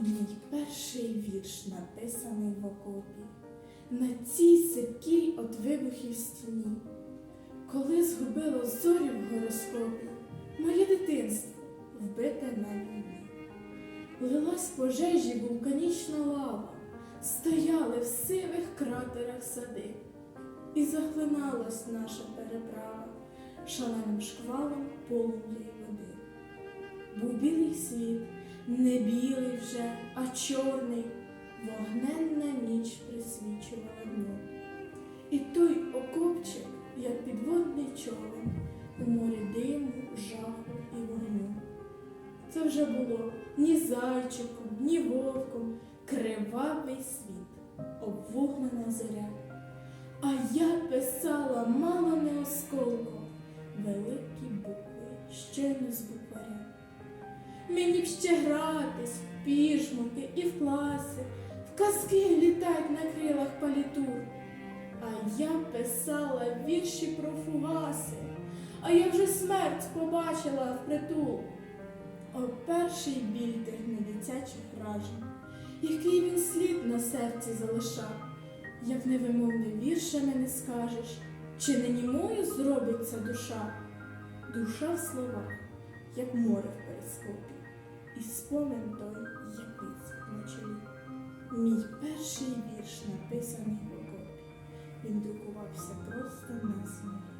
Мій перший вірш написаний в окопі, на цій сипкій от вибухів стіні, коли згубило зорі в гороскопі, моє дитинство вбите на війні. Лилась пожежі вулканічна лава, стояли в сивих кратерах сади, і захлиналась наша переправа шаленим шквалом полум'я й води. Був білий світ, не білий вже, а чорний, вогненна ніч присвічувала дню. І той окопчик, як підводний човен, у морі диму, жаху і вогню. Це вже було ні зайчиком, ні вовком, кривавий світ, обвуглена зоря. А я писала мало не осколком, великі букви, щойно з букваря. Мені б ще гратись в пішмуки і в класи, в казки літать на крилах палітур. А я писала вірші про фугаси, а я вже смерть побачила впритул. О, перший біль тих недитячих вражень, який він слід на серці залишав, як невимовне віршами не скажеш, чи не німою зробиться душа, душа в словах, як море в перископі, і спомин той, як пиць на чолі. Мій перший вірш написаний в окопі, він друкувався просто на сміх.